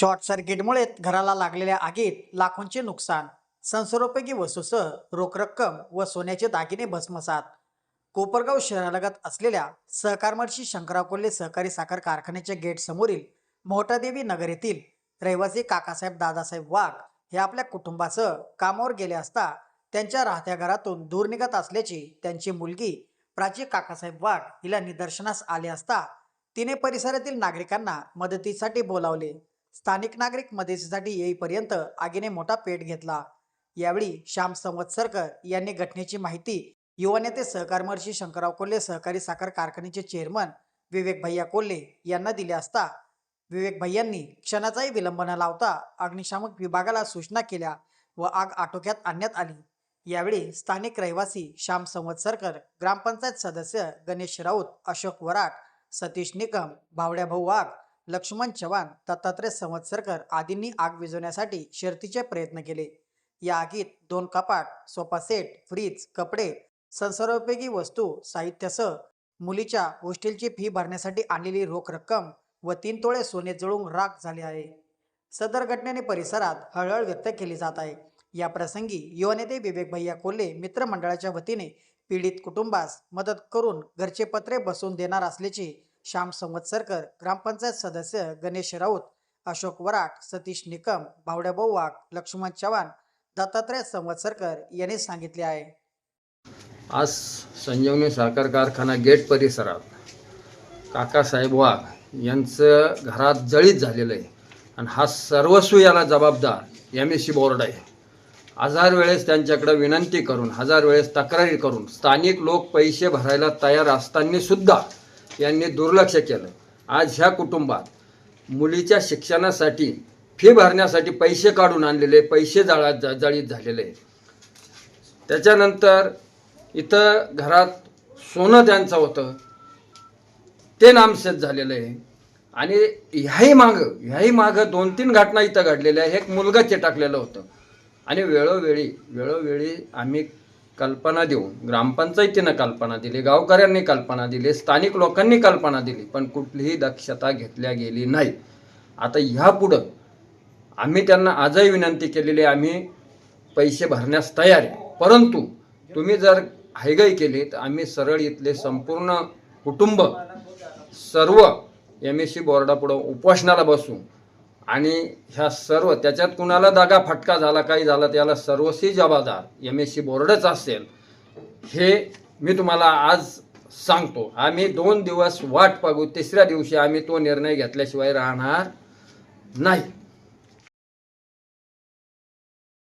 Short सर्किटमुळे घराला लागलेल्या आगीत लाखोंचे नुकसान. संसारोपयोगी वस्तूसह रोख रक्कम व सोन्याचे दागिने भस्मसात. कोपरगाव शहरालगत असलेल्या सहकारमर्शी शंकराव कोल्हे सहकारी साखर कारखान्याच्या गेटसमोरील मोहटादेवी नगर येथील रहिवासी काकासाहेब दादासाहेब वाघ हे आपल्या कुटुंबासह कामावर गेले असता त्यांच्या राहत्या घरातून दूर निघत असल्याची त्यांची मुलगी प्राची काकासाहेब वाघ हिला निदर्शनास आले असता तिने परिसरातील नागरिकांना मदतीसाठी बोलावले. स्थानिक नागरिक मदतीसाठी येईपर्यंत आगीने मोठा पेट घेतला. यावेळी श्याम संवत्सरकर यांनी घटनेची माहिती युवा नेते सहकारमर्षी शंकरराव कोल्हे सहकारी साखर कारखान्याचे चेअरमन विवेक भैया कोल्हे यांना दिले असता विवेक भैयांनी क्षणाचाही विलंब न लावता अग्निशामक विभागाला सूचना केल्या व आग आटोक्यात आणण्यात आली. यावेळी स्थानिक रहिवासी श्याम संवत्सरकर ग्रामपंचायत सदस्य गणेश राऊत अशोक वराट सतीश निकम भावड्याभाऊ वाघ लक्ष्मण चव्हाण दत्तात्रय संवत्सरकर आदींनी आग विझवण्यासाठी शर्तीचे प्रयत्न केले. या आगीत दोन कपाट सोफा सेट फ्रीज कपडे संसारोपयोगी वस्तू साहित्यासह मुलीच्या हॉस्टेलची फी भरण्यासाठी आणलेली रोख रक्कम व तीन तोळे सोने जळून राख झाले आहे. सदर घटनेने परिसरात हळहळ व्यक्त केली जात आहे. या प्रसंगी युवा नेते विवेक भैया कोल्हे मित्रमंडळाच्या वतीने पीडित कुटुंबास मदत करून घरचे पत्रे बसवून देणार असल्याची श्याम संवत्सरकर ग्रामपंचायत सदस्य गणेश राऊत अशोक वराट सतीश निकम भावड्या वाघ लक्ष्मण चव्हाण दत्तात्रय संवत्सरकर यांनी सांगितले आहे. आज संजीवनी साखर कारखाना गेट परिसरात काकासाहेब वाघ यांचं घरात जळीत झालेलं आहे आणि हा सर्वस्व याला जबाबदार एम एस सी बोर्ड आहे. हजार वेळेस त्यांच्याकडे विनंती करून हजार वेळेस तक्रारी करून स्थानिक लोक पैसे भरायला तयार असताना सुद्धा यांनी दुर्लक्ष केलं. आज ह्या कुटुंबात मुलीच्या शिक्षणासाठी फी भरण्यासाठी पैसे काढून आणलेले पैसे जाळा जा जाळीत झालेले त्याच्यानंतर इथं घरात सोनं त्यांचं होतं. ते नामशेष झालेलं आहे. आणि ह्याही मागं ह्याही मागं दोन तीन घटना इथं घडलेल्या आहे एक मुलगा चेटाकलेलं होतं. आणि वेळोवेळी वेळोवेळी आम्ही कल्पना देऊन ग्रामपंचायतीनं कल्पना दिली गावकऱ्यांनी कल्पना दिली स्थानिक लोकांनी कल्पना दिली पण कुठलीही दक्षता घेतल्या गेली नाही. आता ह्यापुढं आम्ही त्यांना आजही विनंती केलेली आहे आम्ही पैसे भरण्यास तयार आहे. परंतु तुम्ही जर हायगाई केली तर आम्ही सरळ इथले संपूर्ण कुटुंब सर्व एम एस सी बोर्डापुढं उपोषणाला बसू आणि ह्या सर्व त्याच्यात कुणाला दागा फटका झाला काही झाला त्याला सर्वस्वी जबाबदार एम एस सी बोर्डच असेल हे मी तुम्हाला आज सांगतो. आम्ही दोन दिवस वाट पाहू तिसऱ्या दिवशी आम्ही तो निर्णय घेतल्याशिवाय राहणार नाही.